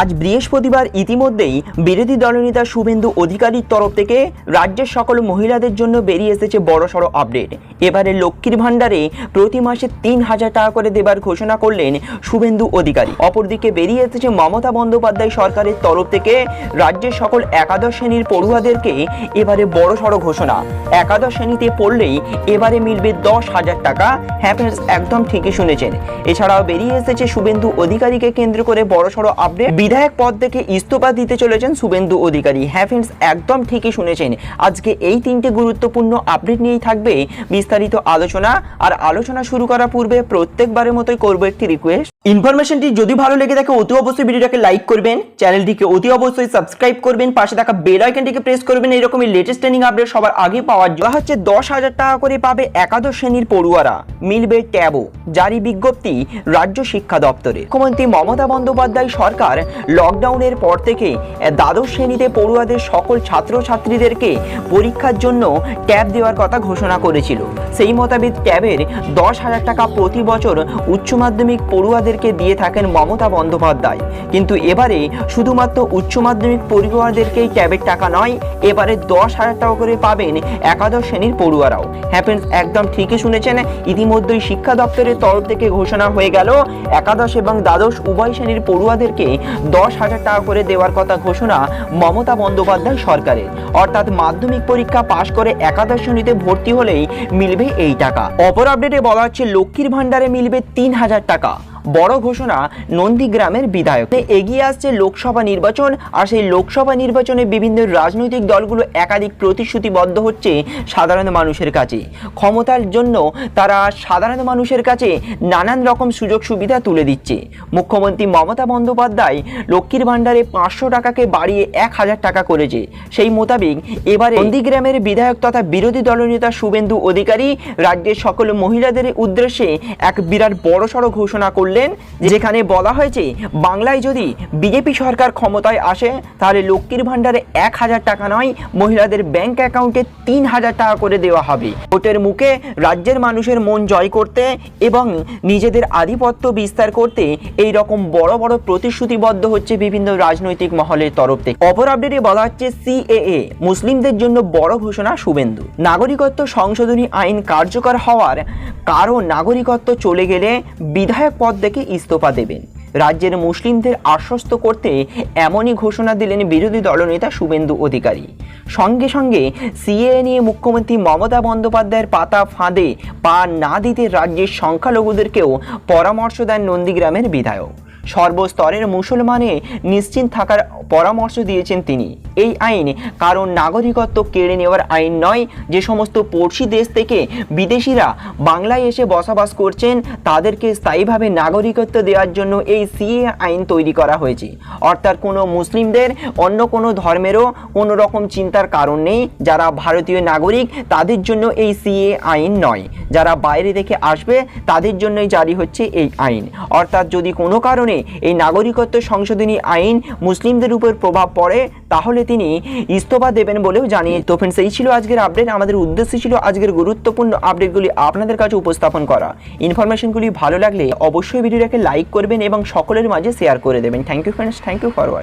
আজ বৃহস্পতিবার ইতিমধ্যেই বিরোধী দলনেতা শুভেন্দু অধিকারীর তরফ থেকে রাজ্যের সকল মহিলাদের জন্য বেরিয়ে এসেছে বড়সড় আপডেট। এবারে লক্ষ্মীর ভাণ্ডারে প্রতি মাসে তিন হাজার টাকা করে দেবার ঘোষণা করলেন শুভেন্দু অধিকারী। অপরদিকে বেরিয়ে এসেছে মমতা বন্দ্যোপাধ্যায় সরকারের তরফ থেকে রাজ্যের সকল একাদশ শ্রেণির পড়ুয়াদেরকে এবারে বড়সড় ঘোষণা। একাদশ শ্রেণীতে পড়লেই এবারে মিলবে দশ হাজার টাকা। হ্যাঁ একদম ঠিকই শুনেছেন। এছাড়াও বেরিয়ে এসেছে শুভেন্দু অধিকারীকে কেন্দ্র করে বড়সড় আপডেট বিধায়ক পদ থেকে ইস্তফা দিতে চলেছেন শুভেন্দু অধিকারী। হ্যাঁ ফ্রেন্ডস একদম ঠিকই শুনেছেন। আজকে এই তিনটে গুরুত্বপূর্ণ আপডেট নিয়েই থাকবে বিস্তারিত আলোচনা। আর আলোচনা শুরু করার পূর্বে প্রত্যেকবারের মতোই করব একটি রিকোয়েস্ট ইনফরমেশনটি যদি ভালো লেগে থাকে, অতি অবশ্যই ভিডিওটাকে লাইক করবেন। চ্যানেলটিকে অতি অবশ্যই সাবস্ক্রাইব করবেন। পাশে থাকা বেল আইকনটিকে প্রেস করবেন। এরকমই লেটেস্ট ট্রেনিং আপডেট সবার আগে পাওয়ার জন্য। হচ্ছে দশ হাজার টাকা করে পাবে একাদশ শ্রেণির পড়ুয়ারা। মিলবে ট্যাবো জারি বিজ্ঞপ্তি রাজ্য শিক্ষা দপ্তরে। মুখ্যমন্ত্রী মমতা বন্দ্যোপাধ্যায় সরকার লকডাউনের পর থেকে দ্বাদশ শ্রেণীতে পড়ুয়াদের সকল ছাত্রছাত্রীদেরকে পরীক্ষার জন্য ট্যাব দেওয়ার কথা ঘোষণা করেছিল। সেই মোতাবেক ট্যাবের দশ হাজার টাকা প্রতি বছর উচ্চ মাধ্যমিক পড়ুয়াদেরকে দিয়ে থাকেন মমতা বন্দ্যোপাধ্যায়। কিন্তু এবারে শুধুমাত্র উচ্চ মাধ্যমিক পড়ুয়াদেরকেই ট্যাবের টাকা নয় এবারে দশ হাজার টাকা করে পাবেন একাদশ শ্রেণির পড়ুয়ারাও। হ্যাঁ friends, একদম ঠিকই শুনেছেন। ইতিমধ্যেই শিক্ষা দপ্তরের তরফ থেকে ঘোষণা হয়ে গেল একাদশ এবং দ্বাদশ উভয় শ্রেণির পড়ুয়াদেরকে দশ হাজার টাকা করে দেওয়ার কথা ঘোষণা মমতা বন্দ্যোপাধ্যায় সরকারের। অর্থাৎ মাধ্যমিক পরীক্ষা পাশ করে একাদশ শ্রেণীতে ভর্তি হলেই মিলবে এই টাকা। অপর আপডেটে বলা হচ্ছে, লক্ষ্মীর ভাণ্ডারে মিলবে তিন হাজার টাকা। বড় ঘোষণা নন্দীগ্রামের বিধায়ক। এগিয়ে আসছে লোকসভা নির্বাচন, আর সেই লোকসভা নির্বাচনে বিভিন্ন রাজনৈতিক দলগুলো একাধিক প্রতিশ্রুতিবদ্ধ হচ্ছে সাধারণ মানুষের কাছে। ক্ষমতার জন্য তারা সাধারণ মানুষের কাছে নানান রকম সুযোগ সুবিধা তুলে দিচ্ছে। মুখ্যমন্ত্রী মমতা বন্দ্যোপাধ্যায় লক্ষ্মীর ভাণ্ডারে পাঁচশো টাকাকে বাড়িয়ে এক হাজার টাকা করেছে। সেই মোতাবেক এবারে নন্দীগ্রামের বিধায়ক তথা বিরোধী দলনেতা শুভেন্দু অধিকারী রাজ্যের সকল মহিলাদের উদ্দেশ্যে এক বিরাট বড়সড় ঘোষণা করলেন যেখানে বলা হয়েছে, বাংলায় যদি বিজেপি সরকার ক্ষমতায় আসে, তাহলে লক্ষ্মীর ভাণ্ডারে এক হাজার টাকা নয়, মহিলাদের ব্যাংক অ্যাকাউন্টে তিন হাজার টাকা করে দেওয়া হবে। ভোটের মুখে রাজ্যের মানুষের মন জয় করতে এবং নিজেদের আধিপত্য বিস্তার করতে এই রকম বড় বড় প্রতিশ্রুতিবদ্ধ হচ্ছে বিভিন্ন রাজনৈতিক মহলের তরফ থেকে। অপর আপডেটে বলা হচ্ছে সিএএ মুসলিমদের জন্য বড় ঘোষণা শুভেন্দু। নাগরিকত্ব সংশোধনী আইন কার্যকর হওয়ার কারণ নাগরিকত্ব চলে গেলে বিধায়ক পদ থেকে ইস্তফা দেবেন। রাজ্যের মুসলিমদের আশ্বস্ত করতে এমনই ঘোষণা দিলেন বিরোধী দলনেতা শুভেন্দু অধিকারী। সঙ্গে সঙ্গে সিএ নিয়ে মুখ্যমন্ত্রী মমতা বন্দ্যোপাধ্যায়ের পাতা ফাঁদে পা না দিতে রাজ্যের সংখ্যালঘুদেরকেও পরামর্শ দেন নন্দীগ্রামের বিধায়ক। সর্বস্তরের মুসলমানে নিশ্চিন্ত থাকার পরামর্শ দিয়েছেন তিনি। এই আইন কারণ নাগরিকত্ব কেড়ে নেওয়ার আইন নয়, যে সমস্ত পড়শি দেশ থেকে বিদেশিরা বাংলায় এসে বসবাস করছেন, তাদেরকে স্থায়ীভাবে নাগরিকত্ব দেওয়ার জন্য এই সিএ আইন তৈরি করা হয়েছে। অর্থাৎ কোনো মুসলিমদের অন্য কোনো ধর্মেরও কোনো রকম চিন্তার কারণ নেই। যারা ভারতীয় নাগরিক, তাদের জন্য এই সিএ আইন নয়। যারা বাইরে থেকে আসবে, তাদের জন্যই জারি হচ্ছে এই আইন। অর্থাৎ যদি কোনো কারণে এই নাগরিকত্ব সংশোধনী আইন মুসলিমদের উপর প্রভাব পড়ে, তাহলে তিনি ইস্তফা দেবেন বলেও জানিয়ে তো ফ্রেন্ডস এই ছিল আজকের আপডেট আমাদের উদ্দেশ্য ছিল আজকের গুরুত্বপূর্ণ আপডেটগুলি আপনাদের কাছে উপস্থাপন করা। ইনফরমেশনগুলি ভালো লাগলে অবশ্যই ভিডিওটাকে লাইক করবেন এবং সকলের মাঝে শেয়ার করে দেবেন। Thank you friends thank you for watch